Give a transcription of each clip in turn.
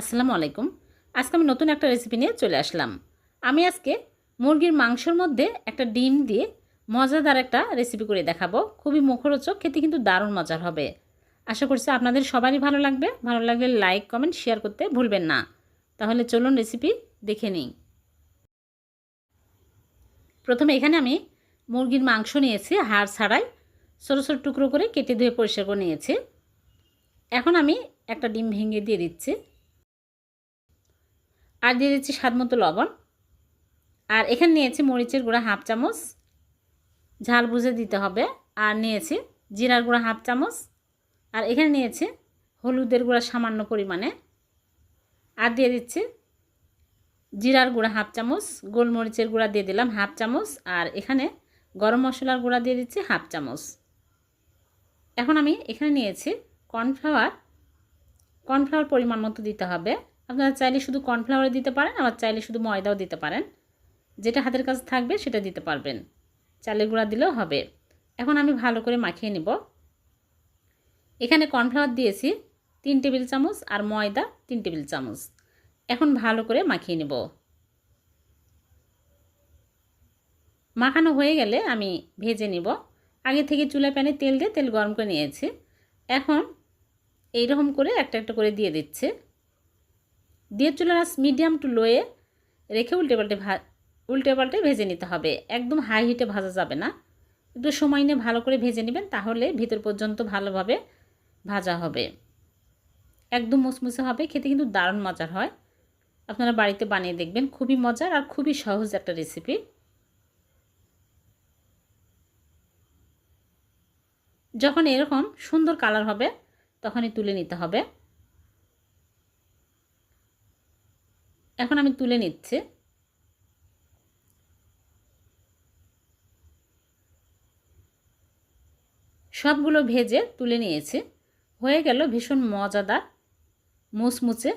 আসসালামু আলাইকুম। আজকে আমি নতুন একটা রেসিপি নিয়ে চলে আসলাম। আমি আজকে মুরগির মাংসর মধ্যে একটা ডিম দিয়ে মজাদার একটা রেসিপি করে দেখাবো। খুবই মুখরোচক, খেতে কিন্তু দারুণ মজার হবে। আশা করছি আপনাদের সবারই ভালো লাগবে। ভালো লাগলে লাইক কমেন্ট শেয়ার করতে ভুলবেন না। তাহলে চলুন রেসিপি দেখে নিই। প্রথমে এখানে আমি মুরগির মাংস নিয়েছি, হাড় ছাড়াই। ছোটো ছোটো টুকরো করে কেটে ধুয়ে পরিষ্কার করে নিয়েছি। এখন আমি একটা ডিম ভেঙে দিয়ে দিচ্ছি। আর দিয়ে দিচ্ছি স্বাদ মতো লবণ। আর এখানে নিয়েছি মরিচের গুঁড়া হাফ চামচ। ঝাল বুঝে দিতে হবে। আর নিয়েছি জিরার গুঁড়া হাফ চামচ। আর এখানে নিয়েছি হলুদের গুঁড়া সামান্য পরিমাণে। আর দিয়ে দিচ্ছি জিরার গুঁড়া হাফ চামচ। গোলমরিচের গুঁড়া দিয়ে দিলাম হাফ চামচ। আর এখানে গরম মশলার গুঁড়া দিয়ে দিচ্ছি হাফ চামচ। এখন আমি এখানে নিয়েছি কর্নফ্লাওয়ার। কর্নফ্লাওয়ার পরিমাণ মতো দিতে হবে। আপনারা চাইলে শুধু কর্নফ্লাওয়ার দিতে পারেন, আবার চাইলে শুধু ময়দাও দিতে পারেন। যেটা হাতের কাছে থাকবে, সেটা দিতে পারবেন। চালের গুঁড়া দিলেও হবে। এখন আমি ভালো করে মাখিয়ে নিব। এখানে কর্নফ্লাওয়ার দিয়েছি তিন টেবিল চামচ আর ময়দা তিন টেবিল চামচ। এখন ভালো করে মাখিয়ে নেব। মাখানো হয়ে গেলে আমি ভেজে নিব। আগে থেকে চুলা প্যানে তেল দিয়ে তেল গরম করে নিয়েছি। এখন এইরকম করে একটা একটা করে দিয়ে দিচ্ছে। দিয়ে চুলার মিডিয়াম টু লোয়ে রেখে উল্টে পাল্টে ভা উল্টে পাল্টে ভেজে নিতে হবে। একদম হাই হিটে ভাজা যাবে না। একটু সময় নিয়ে ভালো করে ভেজে নেবেন, তাহলে ভিতর পর্যন্ত ভালোভাবে ভাজা হবে। একদম মুসমুসে হবে, খেতে কিন্তু দারুণ মজার হয়। আপনারা বাড়িতে বানিয়ে দেখবেন, খুবই মজার আর খুবই সহজ একটা রেসিপি যখন এরকম সুন্দর কালার হবে, তখনই তুলে নিতে হবে। এখন আমি তুলে নিচ্ছি। সবগুলো ভেজে তুলে নিয়েছে। হয়ে গেল ভীষণ মজাদার মুচমুচে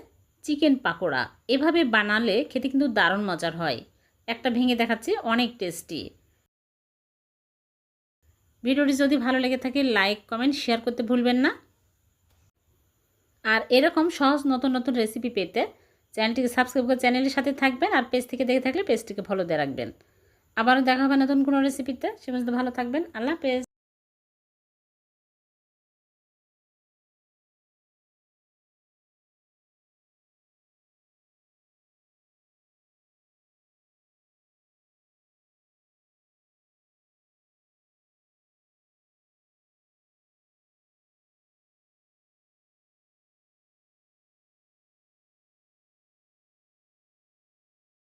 চিকেন পাকোড়া। এভাবে বানালে খেতে কিন্তু দারুণ মজার হয়। একটা ভেঙে দেখাচ্ছি, অনেক টেস্টি। ভিডিওটি যদি ভালো লেগে থাকে, লাইক, কমেন্ট, শেয়ার করতে ভুলবেন না। আর এরকম সহজ নতুন নতুন রেসিপি পেতে চ্যানেলটিকে সাবস্ক্রাইব করে চ্যানেলের সাথে থাকবেন আর পেজ থেকে দেখে থাকলে পেজটিকে ফলো দিয়ে রাখবেন। আবারও দেখা হবে নতুন কোনো রেসিপিতে সে ভালো থাকবেন। আল্লাহ পেজ